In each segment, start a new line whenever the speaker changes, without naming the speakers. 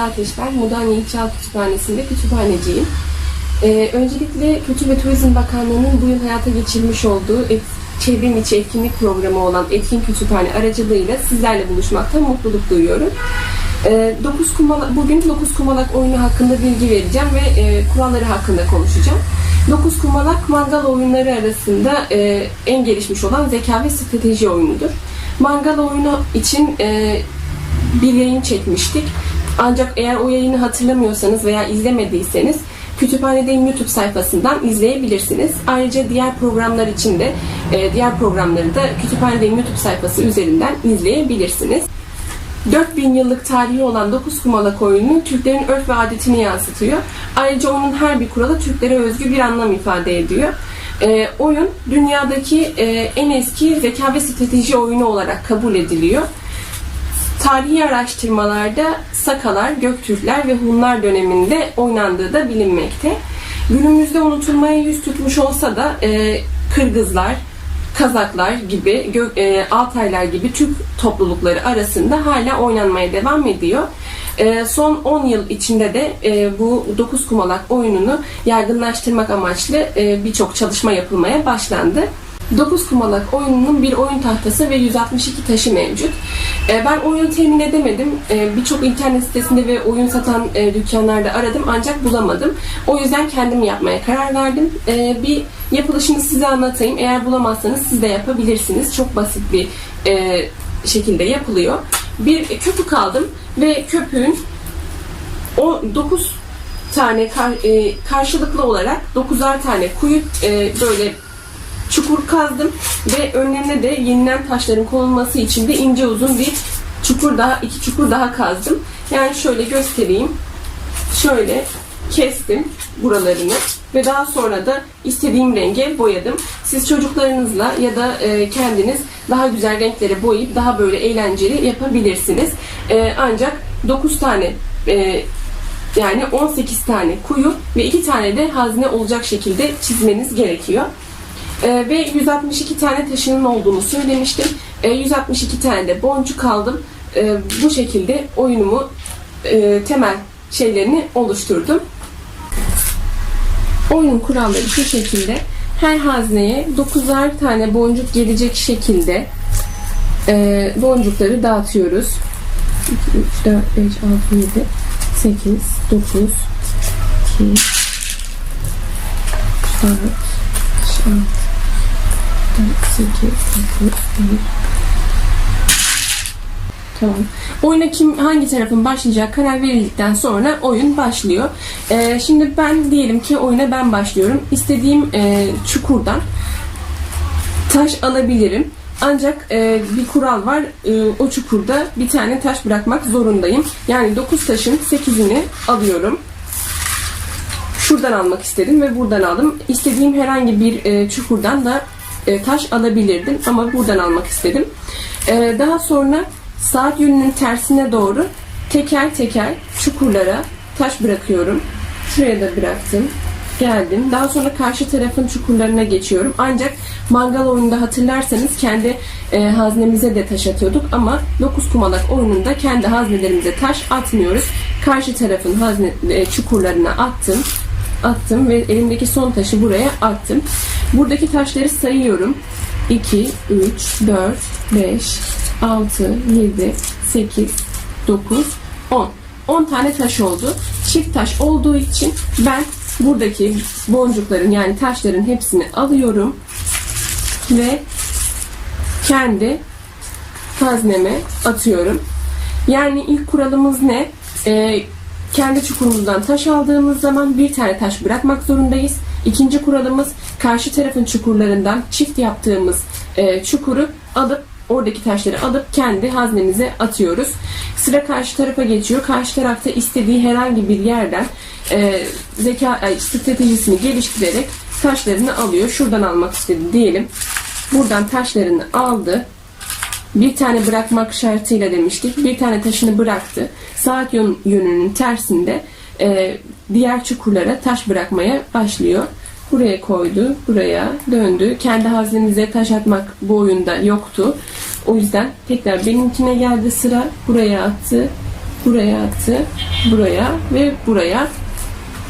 Ateş ben. Mudanya İlçal Kütüphanesi'nde kütüphaneciyim. Ee, öncelikle Kültür ve Turizm Bakanlığı'nın bu yıl hayata geçirmiş olduğu et, çevrim içi etkinlik programı olan Etkin Kütüphane aracılığıyla sizlerle buluşmaktan mutluluk duyuyorum. Ee, dokuz kumalak, bugün 9 kumalak oyunu hakkında bilgi vereceğim ve e, kuralları hakkında konuşacağım. 9 kumalak mangal oyunları arasında e, en gelişmiş olan zeka ve strateji oyunudur. Mangal oyunu için e, bir yayın çekmiştik. Ancak eğer o yayını hatırlamıyorsanız veya izlemediyseniz Kütüphanedeyim YouTube sayfasından izleyebilirsiniz. Ayrıca diğer programlar için de e, diğer programları da Kütüphanedeyim YouTube sayfası üzerinden izleyebilirsiniz. 4000 yıllık tarihi olan 9 kumalak oyunu Türklerin örf ve adetini yansıtıyor. Ayrıca onun her bir kuralı Türklere özgü bir anlam ifade ediyor. E, oyun dünyadaki e, en eski zeka ve strateji oyunu olarak kabul ediliyor. Tarihi araştırmalarda Sakalar, Göktürkler ve Hunlar döneminde oynandığı da bilinmekte. Günümüzde unutulmaya yüz tutmuş olsa da e, Kırgızlar, Kazaklar gibi, Gö- e, Altaylar gibi Türk toplulukları arasında hala oynanmaya devam ediyor. E, son 10 yıl içinde de e, bu 9 kumalak oyununu yaygınlaştırmak amaçlı e, birçok çalışma yapılmaya başlandı. 9 kumalak oyununun bir oyun tahtası ve 162 taşı mevcut. E, ben oyunu temin edemedim. E, Birçok internet sitesinde ve oyun satan e, dükkanlarda aradım ancak bulamadım. O yüzden kendim yapmaya karar verdim. E, Bir yapılışını size anlatayım. Eğer bulamazsanız siz de yapabilirsiniz. Çok basit bir e, şekilde yapılıyor. Bir köpük aldım ve köpüğün o 9 tane e, karşılıklı olarak 9'ar tane kuyu böyle çukur kazdım ve önlerine de yenilen taşların konulması için de ince uzun bir çukur daha, iki çukur daha kazdım. Yani şöyle göstereyim. Şöyle kestim buralarını ve daha sonra da istediğim renge boyadım. Siz çocuklarınızla ya da e, kendiniz daha güzel renklere boyayıp daha böyle eğlenceli yapabilirsiniz. E, ancak 9 tane e, yani 18 tane kuyu ve 2 tane de hazne olacak şekilde çizmeniz gerekiyor. Ee, ve 162 tane taşının olduğunu söylemiştim. Ee, 162 tane de boncuk aldım. Ee, bu şekilde oyunumu e, temel şeylerini oluşturdum. Oyunun kuralları şu şekilde. Her hazneye 9'ar tane boncuk gelecek şekilde e, boncukları dağıtıyoruz. 2, 3, 4, 5, 6, 7, 8, 9, 2, 4, 6, 8, 9, 1. Tamam. Oyuna kim hangi tarafın başlayacak karar verildikten sonra oyun başlıyor. Ee, şimdi ben diyelim ki oyuna ben başlıyorum. İstediğim e, çukurdan taş alabilirim. Ancak e, bir kural var. E, o çukurda bir tane taş bırakmak zorundayım. Yani 9 taşın 8'ini alıyorum. Şuradan almak istedim ve buradan aldım. İstediğim herhangi bir e, çukurdan da e, taş alabilirdim ama buradan almak istedim. E, daha sonra saat yönünün tersine doğru teker teker çukurlara taş bırakıyorum. Şuraya da bıraktım. Geldim. Daha sonra karşı tarafın çukurlarına geçiyorum. Ancak mangal oyununda hatırlarsanız kendi e, haznemize de taş atıyorduk ama 9 kumalak oyununda kendi haznelerimize taş atmıyoruz. Karşı tarafın hazne e, çukurlarına attım attım ve elimdeki son taşı buraya attım. Buradaki taşları sayıyorum. 2, 3, 4, 5, 6, 7, 8, 9, 10. 10 tane taş oldu. Çift taş olduğu için ben buradaki boncukların yani taşların hepsini alıyorum ve kendi hazneme atıyorum. Yani ilk kuralımız ne? Ee, kendi çukurumuzdan taş aldığımız zaman bir tane taş bırakmak zorundayız. İkinci kuralımız karşı tarafın çukurlarından çift yaptığımız e, çukuru alıp oradaki taşları alıp kendi haznemize atıyoruz. Sıra karşı tarafa geçiyor. Karşı tarafta istediği herhangi bir yerden e, zeka ay, stratejisini geliştirerek taşlarını alıyor. Şuradan almak istedi diyelim. Buradan taşlarını aldı. Bir tane bırakmak şartıyla demiştik. Bir tane taşını bıraktı. Saat yön- yönünün tersinde e, diğer çukurlara taş bırakmaya başlıyor. Buraya koydu, buraya döndü. Kendi haznemize taş atmak bu oyunda yoktu. O yüzden tekrar benimkine geldi sıra. Buraya attı. buraya attı, buraya ve buraya.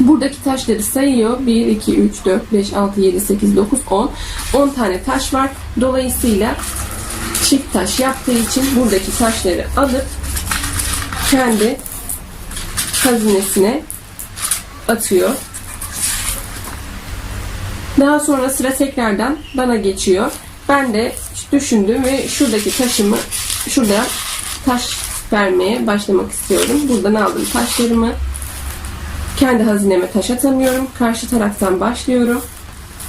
Buradaki taşları sayıyor. 1, 2, 3, 4, 5, 6, 7, 8, 9, 10. 10 tane taş var. Dolayısıyla çift taş yaptığı için buradaki taşları alıp kendi hazinesine atıyor. Daha sonra sıra tekrardan bana geçiyor. Ben de düşündüm ve şuradaki taşımı şurada taş vermeye başlamak istiyorum. Buradan aldım taşlarımı. Kendi hazineme taş atamıyorum. Karşı taraftan başlıyorum.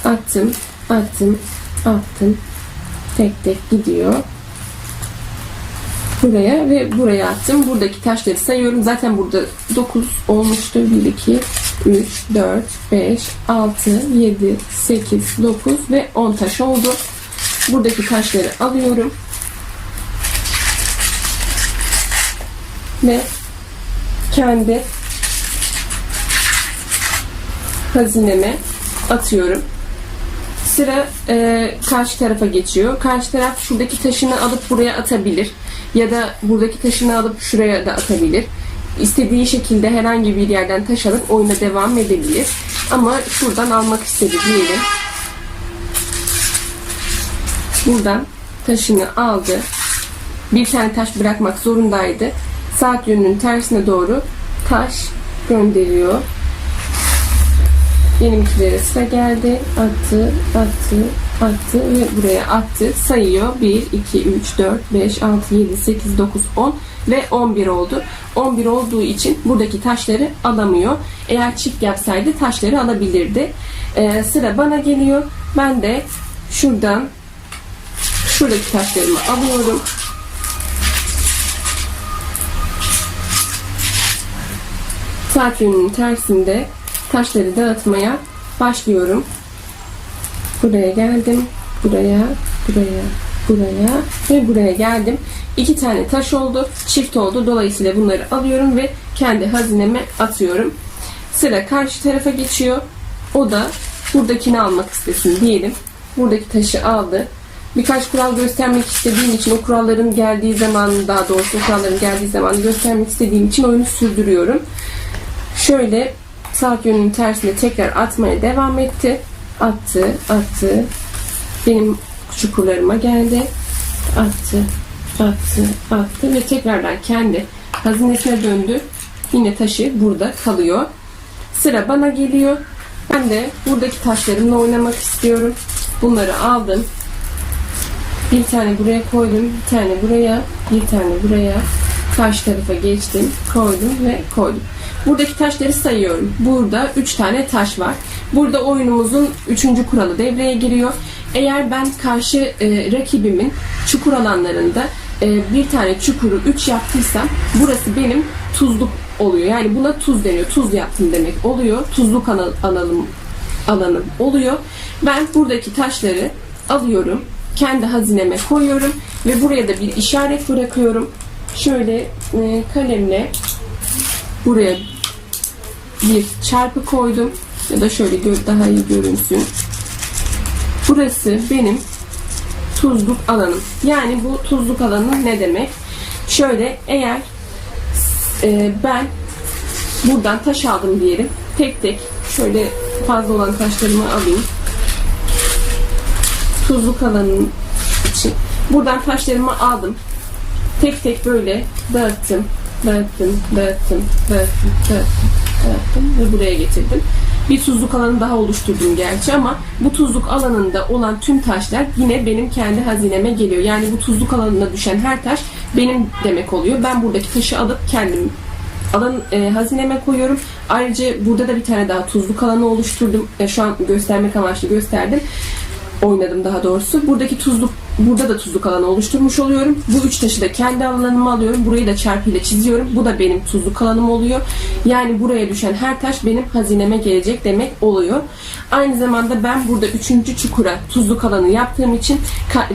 Attım, attım, attım. Tek tek gidiyor. Buraya ve buraya attım. Buradaki taşları sayıyorum. Zaten burada 9 olmuştu. 1, 2, 3, 4, 5, 6, 7, 8, 9 ve 10 taş oldu. Buradaki taşları alıyorum. Ve kendi hazineme atıyorum. Sıra e, karşı tarafa geçiyor. Karşı taraf şuradaki taşını alıp buraya atabilir. Ya da buradaki taşını alıp şuraya da atabilir. İstediği şekilde herhangi bir yerden taş alıp oyuna devam edebilir. Ama şuradan almak istedi diyelim. Buradan taşını aldı. Bir tane taş bırakmak zorundaydı. Saat yönünün tersine doğru taş gönderiyor. Benimkilere sıra geldi. Attı, attı, attı ve buraya attı. Sayıyor. 1, 2, 3, 4, 5, 6, 7, 8, 9, 10 ve 11 oldu. 11 olduğu için buradaki taşları alamıyor. Eğer çift yapsaydı taşları alabilirdi. Ee, sıra bana geliyor. Ben de şuradan şuradaki taşlarımı alıyorum. Saat yönünün tersinde taşları dağıtmaya başlıyorum. Buraya geldim. Buraya, buraya, buraya ve buraya geldim. İki tane taş oldu. Çift oldu. Dolayısıyla bunları alıyorum ve kendi hazineme atıyorum. Sıra karşı tarafa geçiyor. O da buradakini almak istesin diyelim. Buradaki taşı aldı. Birkaç kural göstermek istediğim için o kuralların geldiği zaman daha doğrusu kuralların geldiği zaman göstermek istediğim için oyunu sürdürüyorum. Şöyle saat yönünün tersine tekrar atmaya devam etti. Attı, attı. Benim çukurlarıma geldi. Attı, attı, attı ve tekrardan kendi hazinesine döndü. Yine taşı burada kalıyor. Sıra bana geliyor. Ben de buradaki taşlarımla oynamak istiyorum. Bunları aldım. Bir tane buraya koydum, bir tane buraya, bir tane buraya. Karşı tarafa geçtim, koydum ve koydum. Buradaki taşları sayıyorum. Burada 3 tane taş var. Burada oyunumuzun 3. kuralı devreye giriyor. Eğer ben karşı e, rakibimin çukur alanlarında e, bir tane çukuru 3 yaptıysam burası benim tuzluk oluyor. Yani buna tuz deniyor. Tuz yaptım demek oluyor. Tuzluk alan, alanım, alanım oluyor. Ben buradaki taşları alıyorum. Kendi hazineme koyuyorum. Ve buraya da bir işaret bırakıyorum. Şöyle e, kalemle buraya bir çarpı koydum ya da şöyle daha iyi görünsün. Burası benim tuzluk alanım. Yani bu tuzluk alanı ne demek? Şöyle eğer e, ben buradan taş aldım diyelim. Tek tek şöyle fazla olan taşlarımı alayım. Tuzluk alanım için. Buradan taşlarımı aldım. Tek tek böyle dağıttım, dağıttım, dağıttım, dağıttım, dağıttım, dağıttım ve buraya getirdim. Bir tuzluk alanı daha oluşturdum gerçi ama bu tuzluk alanında olan tüm taşlar yine benim kendi hazineme geliyor. Yani bu tuzluk alanına düşen her taş benim demek oluyor. Ben buradaki taşı alıp kendim alan e, hazineme koyuyorum. Ayrıca burada da bir tane daha tuzluk alanı oluşturdum. E, şu an göstermek amaçlı gösterdim. Oynadım daha doğrusu. Buradaki tuzluk burada da tuzluk alanı oluşturmuş oluyorum. Bu üç taşı da kendi alanıma alıyorum. Burayı da çarpıyla çiziyorum. Bu da benim tuzluk alanım oluyor. Yani buraya düşen her taş benim hazineme gelecek demek oluyor. Aynı zamanda ben burada üçüncü çukura tuzluk alanı yaptığım için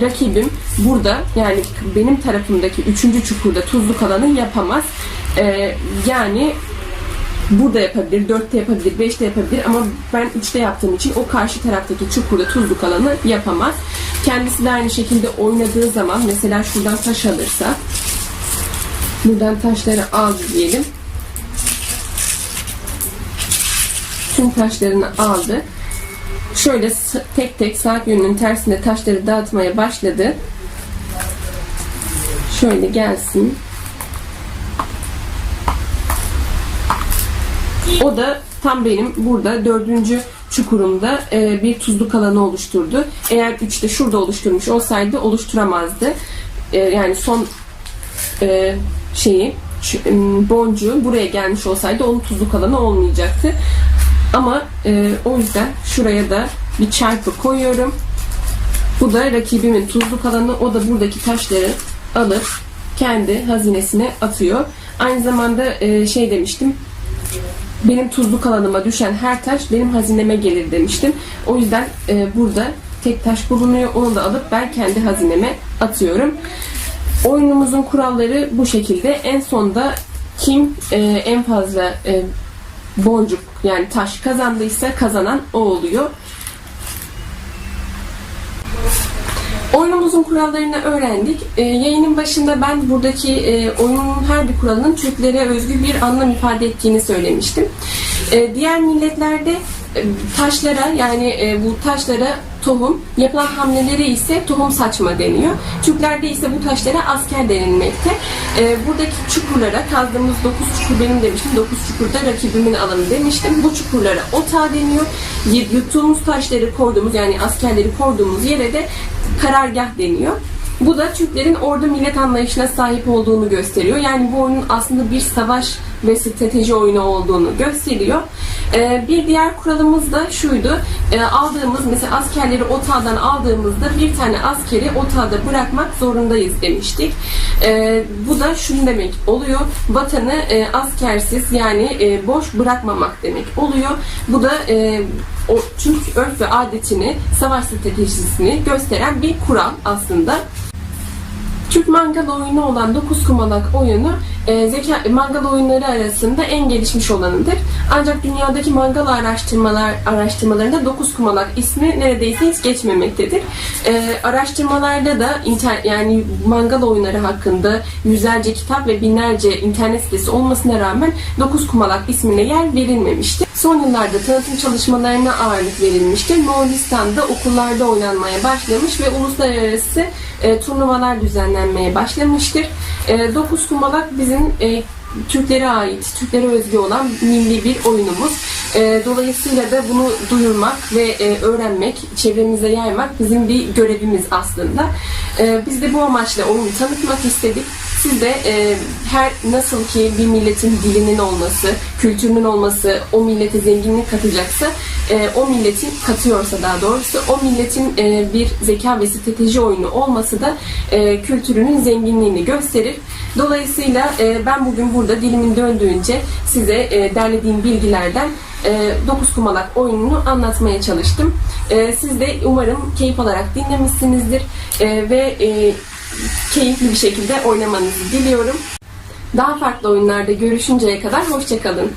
rakibim burada yani benim tarafımdaki üçüncü çukurda tuzluk alanı yapamaz. Ee, yani burada yapabilir, 4'te yapabilir, 5'te yapabilir ama ben 3'te yaptığım için o karşı taraftaki çukurda tuzluk alanı yapamaz. Kendisi de aynı şekilde oynadığı zaman mesela şuradan taş alırsa Buradan taşları aldı diyelim. Tüm taşlarını aldı. Şöyle tek tek saat yönünün tersinde taşları dağıtmaya başladı. Şöyle gelsin. O da tam benim burada dördüncü çukurumda e, bir tuzluk alanı oluşturdu. Eğer üçte şurada oluşturmuş olsaydı oluşturamazdı. E, yani son e, şeyi boncuğu buraya gelmiş olsaydı onun tuzluk alanı olmayacaktı. Ama e, o yüzden şuraya da bir çarpı koyuyorum. Bu da rakibimin tuzluk alanı. O da buradaki taşları alıp kendi hazinesine atıyor. Aynı zamanda e, şey demiştim. Benim tuzluk alanıma düşen her taş benim hazineme gelir demiştim. O yüzden e, burada tek taş bulunuyor. Onu da alıp ben kendi hazineme atıyorum. Oyunumuzun kuralları bu şekilde. En sonda kim e, en fazla e, boncuk yani taş kazandıysa kazanan o oluyor. Oyunumuzun kurallarını öğrendik. Ee, yayının başında ben buradaki e, oyunun her bir kuralının Türklere özgü bir anlam ifade ettiğini söylemiştim. Ee, diğer milletlerde e, taşlara yani e, bu taşlara tohum, yapılan hamlelere ise tohum saçma deniyor. Türklerde ise bu taşlara asker denilmekte. Ee, buradaki çukurlara kazdığımız 9 çukur benim demiştim. 9 çukurda rakibimin alanı demiştim. Bu çukurlara otağı deniyor. Yuttuğumuz taşları koyduğumuz yani askerleri koyduğumuz yere de karargah deniyor. Bu da Türklerin ordu millet anlayışına sahip olduğunu gösteriyor. Yani bu oyunun aslında bir savaş ve strateji oyunu olduğunu gösteriyor. Ee, bir diğer kuralımız da şuydu. Ee, aldığımız mesela askerleri otağdan aldığımızda bir tane askeri otağda bırakmak zorundayız demiştik. Ee, bu da şunu demek oluyor. Vatanı e, askersiz yani e, boş bırakmamak demek oluyor. Bu da e, Türk örf ve adetini, savaş stratejisini gösteren bir kural aslında. Türk mangal oyunu olan 9 kumalak oyunu e, zeka mangal oyunları arasında en gelişmiş olanıdır. Ancak dünyadaki mangal araştırmalar araştırmalarında 9 kumalak ismi neredeyse hiç geçmemektedir. E, araştırmalarda da inter, yani mangal oyunları hakkında yüzlerce kitap ve binlerce internet sitesi olmasına rağmen 9 kumalak ismine yer verilmemiştir. Son yıllarda tanıtım çalışmalarına ağırlık verilmiştir. Moğolistan'da okullarda oynanmaya başlamış ve uluslararası e, turnuvalar düzenlenmeye başlamıştır. E, dokuz kumalak bizim e, Türklere ait, Türklere özgü olan milli bir oyunumuz. E, dolayısıyla da bunu duyurmak ve e, öğrenmek, çevremize yaymak bizim bir görevimiz aslında. E, biz de bu amaçla oyunu tanıtmak istedik. Siz de e, her nasıl ki bir milletin dilinin olması, kültürünün olması o millete zenginlik katacaksa, e, o milletin katıyorsa daha doğrusu o milletin e, bir zeka ve strateji oyunu olması da e, kültürünün zenginliğini gösterir. Dolayısıyla e, ben bugün burada dilimin döndüğünce size e, derlediğim bilgilerden 9 kumalak oyununu anlatmaya çalıştım. E, siz de umarım keyif alarak dinlemişsinizdir e, ve e, keyifli bir şekilde oynamanızı diliyorum. Daha farklı oyunlarda görüşünceye kadar hoşçakalın.